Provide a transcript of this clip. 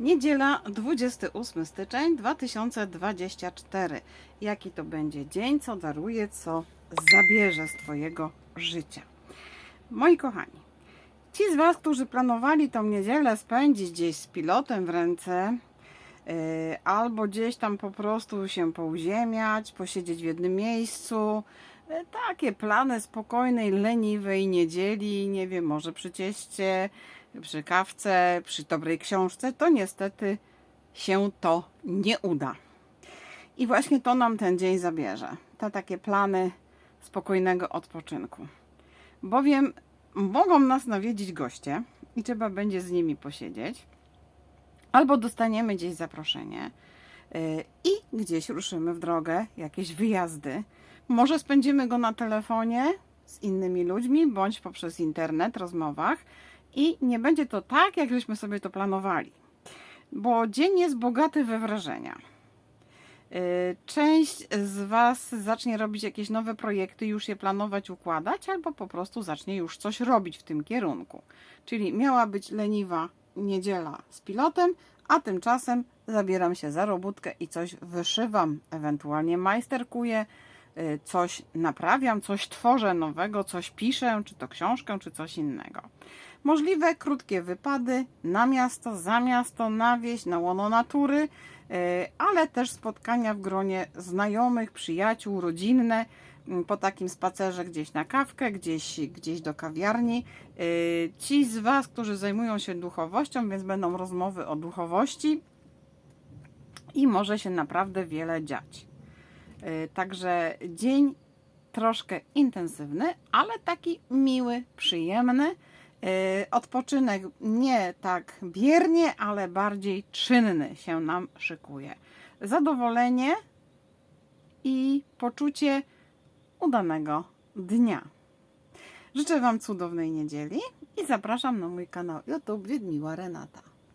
Niedziela 28 styczeń 2024. Jaki to będzie dzień, co daruje, co zabierze z Twojego życia. Moi kochani, ci z Was, którzy planowali tą niedzielę spędzić gdzieś z pilotem w ręce, albo gdzieś tam po prostu się pouziemiać, posiedzieć w jednym miejscu, yy, takie plany spokojnej, leniwej niedzieli, nie wiem, może przy cieście, przy kawce, przy dobrej książce, to niestety się to nie uda. I właśnie to nam ten dzień zabierze. Te takie plany spokojnego odpoczynku. Bowiem mogą nas nawiedzić goście i trzeba będzie z nimi posiedzieć. Albo dostaniemy gdzieś zaproszenie yy, i gdzieś ruszymy w drogę, jakieś wyjazdy. Może spędzimy go na telefonie z innymi ludźmi, bądź poprzez internet, rozmowach i nie będzie to tak, jak żeśmy sobie to planowali. Bo dzień jest bogaty we wrażenia. Yy, Część z Was zacznie robić jakieś nowe projekty, już je planować, układać, albo po prostu zacznie już coś robić w tym kierunku. Czyli miała być leniwa niedziela z pilotem, a tymczasem zabieram się za robótkę i coś wyszywam, ewentualnie majsterkuję, yy, coś naprawiam, coś tworzę nowego, coś piszę, czy to książkę, czy coś innego. Możliwe krótkie wypady na miasto, za miasto, na wieś, na łono natury, ale też spotkania w gronie znajomych, przyjaciół, rodzinne, po takim spacerze gdzieś na kawkę, gdzieś, gdzieś do kawiarni. Yy, Ci z Was, którzy zajmują się duchowością, więc będą rozmowy o duchowości i może się naprawdę wiele dziać. Yy, Także dzień troszkę intensywny, ale taki miły, przyjemny. Yy, Odpoczynek nie tak biernie, ale bardziej czynny się nam szykuje. Zadowolenie i poczucie udanego dnia. Życzę Wam cudownej niedzieli i zapraszam na mój kanał YouTube Wiedmiła Renata.